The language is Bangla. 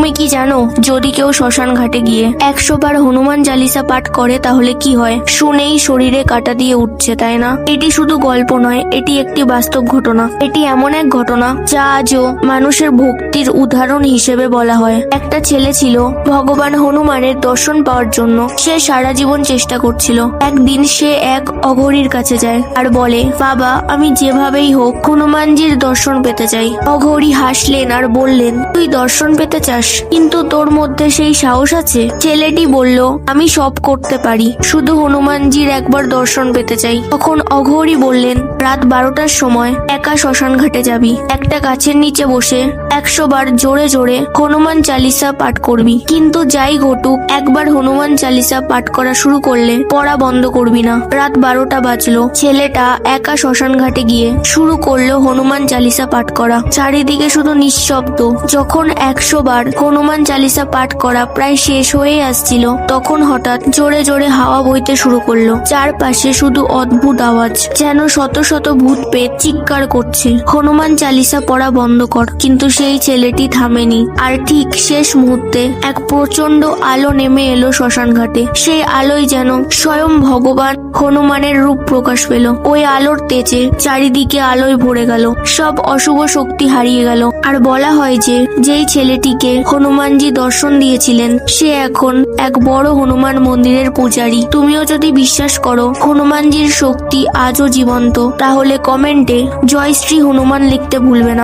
তুমি কি জানো, যদি কেউ শ্মশান ঘাটে গিয়ে একশো বার হনুমান চালিসা পাঠ করে, তাহলে কি হয়? শুনেই শরীরে কাটা দিয়ে উঠছে, তাই না? এটি শুধু গল্প নয়, এটি একটি বাস্তব ঘটনা। এটি এমন এক ঘটনা, যা আজও মানুষের ভক্তির উদাহরণ হিসেবে বলা হয়। একটা ছেলে ছিল ভগবান হনুমানের দর্শন পাওয়ার জন্য। সে সারা জীবন চেষ্টা করছিল। একদিন সে এক অঘরীর কাছে যায় আর বলে, বাবা, আমি যেভাবেই হোক হনুমানজির দর্শন পেতে চাই। অঘরী হাসলেন আর বললেন, তুই দর্শন পেতে চাস কিন্তু তোর মধ্যে সেই সাহস আছে? ছেলেটি বলল, আমি সব করতে পারি। শুধু হনুমানজির একবার দর্শন পেতে চাই। তখন অঘরী বললেন, রাত বারোটার সময় একা শ্মশান ঘাটে যাবি। একটা গাছের নিচে বসে একশো বার জোরে জোরে হনুমান চালিসা পাঠ করবি। কিন্তু যাই ঘটুক, একবার হনুমান চালিসা পাঠ করা শুরু করলে পড়া বন্ধ করবি না। রাত বারোটা বাজলো। ছেলেটা একা শ্মশান ঘাটে গিয়ে শুরু করল হনুমান চালিসা পাঠ করা। চারিদিকে শুধু নিঃশব্দ। যখন একশো বার হনুমান চালিসা পাঠ করা প্রায় শেষ হয়ে আসছিল। তখন হঠাৎ জোরে জোরে হাওয়া বইতে শুরু করল। চারপাশে শুধু অদ্ভুত আওয়াজ, যেন শত শত ভূত পেট চিৎকার করছে। হনুমান চালিসা পড়া বন্ধ কর, কিন্তু সেই ছেলেটি থামেনি। আর ঠিক শেষ মুহূর্তে এক প্রচণ্ড আলো নেমে এলো শ্মশান ঘাটে সেই আলোয় যেন স্বয়ং ভগবান হনুমানের রূপ প্রকাশ পেল। ওই আলোর তেজে চারিদিকে আলোয় ভরে গেল। সব অশুভ শক্তি হারিয়ে গেল। আর বলা হয় যে, যেই ছেলেটিকে হনুমানজি দর্শন দিয়েছিলেন, সে এখন এক বড় হনুমান মন্দিরের পূজারী। তুমিও যদি বিশ্বাস করো, হনুমানজির শক্তি আজও জীবন্ত, তাহলে কমেন্টে জয় শ্রী হনুমান লিখতে ভুলবে না।